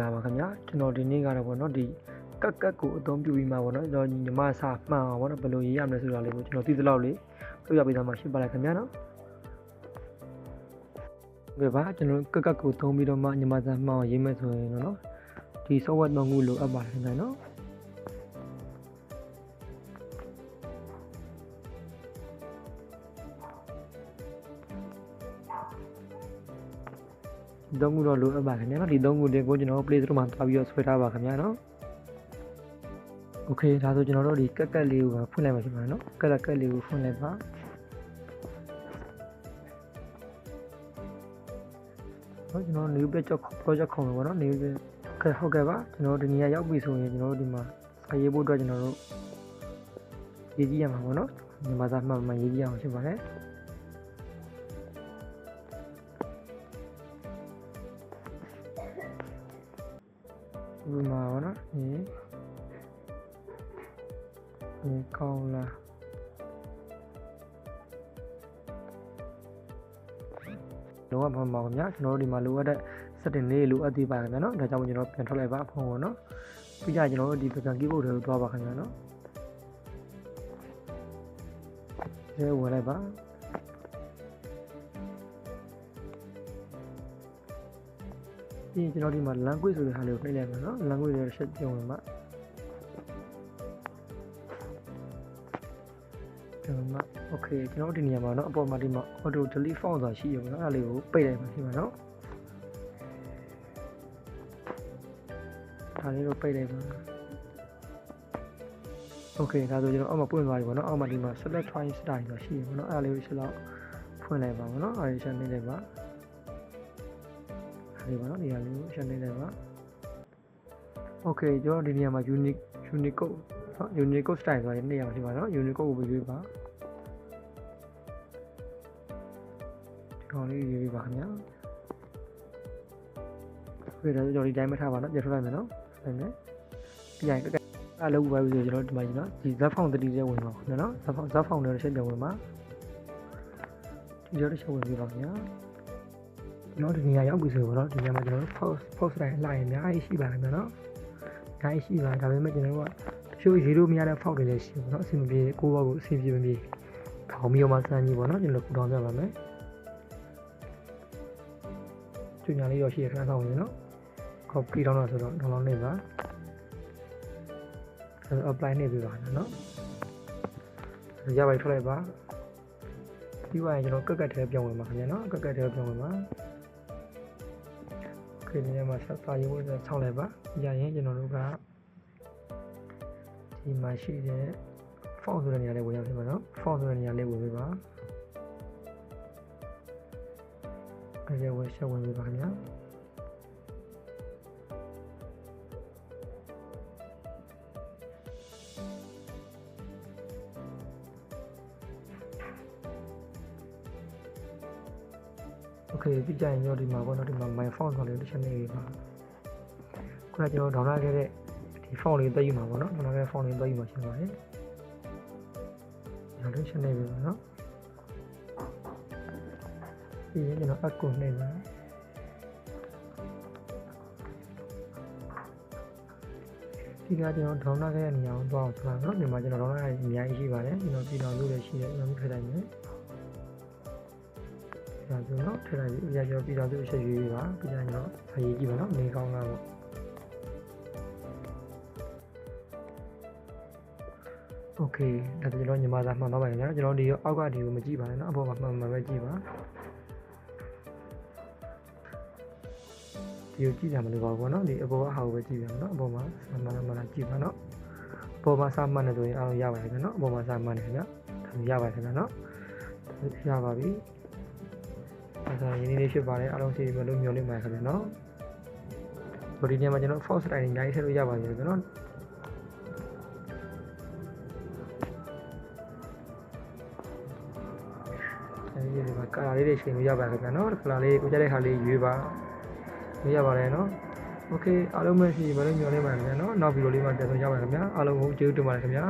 လာပါခင်ဗျာကျွန်တော်ဒီနေ့ကတော့ဗောနော်ဒီကက်ကက်ကိုအသုံးပြုပြီးမှဗောနော်ကျွန်တော်ညီမစာမှန်အောင်ဗောနော်ဘယ်လိုရေးရမလဲဆိုတာလေးကိုကျွန်တော်သိသလောက်လေးပြောပြပေးသားမှရှင်းပါလိုက်ခင်ဗျာနော်ဒီပါကျွန်တော်ကက်ကက်ကိုသုံးပြီးတော့မှညီမစာမှန်အောင်ရေးမယ်ဆိုရင်တော့နော်ဒီ software သုံးခုလိုအပ်ပါတယ်ခင်ဗျာနော် သုံးခုတော့လိုအပ်ပါခင်ဗျာဒီသုံးခုတင်ကိုကျွန်တော် Play Store မှာတွားပြီးတော့ဆွဲထားပါခင်ဗျာနော် Okay ဒါဆိုကျွန်တော်တို့ဒီကက်ကက်လေးကိုဖွင့်လိုက်ပါခင်ဗျာနော်ကက်ကက်ကက်လေးကိုဖွင့်လိုက်ပါနော်ကျွန်တော် new page project ခေါ်မှာပေါ့နော် new page ဟုတ်ကဲ့ပါကျွန်တော်ဒီနေရာရောက်ပြီဆိုရင်ကျွန်တော်ဒီမှာစာရေးဖို့အတွက်ကျွန်တော်တို့ရေးကြည့်ရမှာပေါ့နော်မြန်မာစာမှန်မှန်ရေးကြည့်အောင်ဖြစ်ပါတယ် ဒီမှာပေါ့နော်ဒီဒီကောင်းလားလောကမှန်ပါခင်ဗျာကျွန်တော်တို့ဒီမှာလိုအပ်တဲ့ setting လေးလိုအပ်သေးပါခင်ဗျာနော်ဒါကြောင့်ကျွန်တော်ပြန်ထွက်လိုက်ပါဖုန်းကိုနော်ပြီးကြကျွန်တော်တို့ဒီ program keyboard တွေကိုသွားပါခင်ဗျာနော်ဒီဝင်လိုက်ပါ ပြီးရင်ကျွန်တော်ဒီမှာ language ဆိုတဲ့ဟာလေးကိုနှိပ်လိုက်မယ်နော် language ရဲ့ set ပြုံးဝင်ပါကျွန်တော်မှ okay ကျွန်တော်ဒီနေရာမှာเนาะအပေါ်မှာဒီမှာ auto delete font ဆိုတာရှိရပါတော့အဲ့ဒါလေးကိုပိတ်လိုက်မှာဖြစ်မှာเนาะဒါလေးကိုပိတ်လိုက်ပါ okay ဒါဆိုကျွန်တော်အောက်မှာပွင့်သွားပြီပေါ့เนาะအောက်မှာဒီမှာ select twice style ဆိုတာရှိရပါတော့အဲ့ဒါလေးကိုချက်တော့ဖွင့်လိုက်ပါပေါ့เนาะအဲ့ဒီချက်နေလိုက်ပါ လေးပါနော်နေရာလေးကိုရှင်းနေလိုက်ပါ Okay ကျွန်တော်ဒီနေရာမှာ unique unicode နော် unicode style ဆိုတဲ့နေရာလေးပါနော် unicode ကိုပြပေးပါဒီကောင်လေးရေးပေးပါခင်ဗျာ Okay ဒါဆိုကျွန်တော်ဒီတိုင်းမထားပါနော်ပြထွက်လိုက်မယ်နော်ဟုတ်တယ်ပြန်ကြက်အလုပ်ပါပြီဆိုကျွန်တော်ဒီမှာကျွန်တော်ဒီ zap font တတိလေးဝင်ပါခင်ဗျာနော် zap font zap font လည်းတစ်ချက်ပြန်ဝင်ပါဒီလိုတစ်ချက်ဝင်ပြပါခင်ဗျာ ကျွန်တော်ဒီနေရာရောက်ပြီဆိုတော့ဒီနေရာမှာကျွန်တော် post post တိုင်းလိုက်ရင်အများကြီးရှိပါခင်ဗျာနော်အများကြီးရှိပါဒါပေမဲ့ကျွန်တော်ကတချို့ရေးလို့မရတဲ့ font တွေလည်းရှိပါတော့အဆင်မပြေကိုယ့်ဘောကိုအဆင်ပြေမပြေခေါင်းမျိုးမှစမ်းကြီးပေါ့နော်ကျွန်တော်ကူတောင်းပြပါမယ်ကျညာလေးရောရှိရခဏဆောင်နေနော် copy တောင်းတော့ဆိုတော့ download နေပါအဲ apply နေပြီပါနော်ရပါထွက်လိုက်ပါပြီးသွားရင်ကျွန်တော်ကက်ကက်ထဲပြောင်းဝင်ပါခင်ဗျာနော်ကက်ကက်ထဲပြောင်းဝင်ပါ ခေဒီနေ့မှာဆက်စာရေးဖို့ဆောင်းလိုက်ပါရရင်ကျွန်တော်တို့ကဒီမှာရှိတဲ့ font ဆိုတဲ့နေရာလေးဝင်ရောက်ပြီပါနော် font ဆိုတဲ့နေရာလေးဝင်ပြီပါအဲရဝယ်ချက်ဝင်ပြီပါခင်ဗျာ โอเคပြီးကြရင်ရောဒီမှာပေါ့နော်ဒီမှာ my font ဆိုလေးတစ်ချက်နေပြီပါခုနကကျွန်တော် download ခဲ့တဲ့ဒီ font လေးတက်ယူမှာပေါ့နော် download ခဲ့တဲ့ font လေးတက်ယူမှာရှင်းပါတယ်ဒါလေးချက်နေပြီပါနော်ပြီးရင်ကျွန်တော် add ကိုနှိပ်ပါဒီကကျွန်တော် download ခဲ့တဲ့နေရာကိုသွားအောင်ဆိုတာနော်ဒီမှာကျွန်တော် download ရအများကြီးရှိပါတယ်ကျွန်တော်ပြည်တော်လို့လည်းရှိတယ်ကျွန်တော်ထည့်လိုက်မယ် ဒါဆိုတော့ထည့်လိုက်ပြီအရာကျွန်တော်ပြည်တော်လို့ချက်ရွေးပြီးပါပြီးရင်ကျွန်တော်အရေးကြည့်ပါနော်နေကောင်းလားပေါ့โอเคဒါဆိုကျွန်တော်ညီမသားမှန်သွားပါရင်နော်ကျွန်တော်ဒီရောအောက်ကဒီကိုမကြည့်ပါနဲ့နော်အပေါ်မှာမှန်မှန်ပဲကြည့်ပါဒီကိုကြည့်ကြမလို့ပါဘောနော်ဒီအပေါ်ကဟာကိုပဲကြည့်ပြန်နော်အပေါ်မှာမှန်မှန်မှန်မှန်ကြည့်ပါနော်အပေါ်မှာစမှန်နေဆိုရင်အားလုံးရပါတယ်ခင်ဗျနော်အပေါ်မှာစမှန်နေခင်ဗျဒါရပါတယ်ခင်ဗျနော်ရပါပြီ အဲဒါရင်းနှီးလေးဖြစ်ပါတယ်အားလုံးစီမလို့မျှော်လင့်ပါတယ်ခင်ဗျနော်ဒီနေရာမှာကျွန်တော် force line အများကြီးထည့်လို့ရပါတယ်ခင်ဗျနော် အဲဒီဒီမှာကာလာလေးတွေချိန်လို့ရပါခင်ဗျာနော်ကာလာလေးကိုကြတဲ့ခါလေးရွေးပါရွေးရပါတယ်နော်โอเคအားလုံးပဲရှိပါလို့ညွှန်နေပါခင်ဗျာနော်နောက်ဗီဒီယိုလေးမှာပြန်ဆောင်ကြပါခင်ဗျာအားလုံးကိုကျေးဇူးတင်ပါတယ်ခင်ဗျာ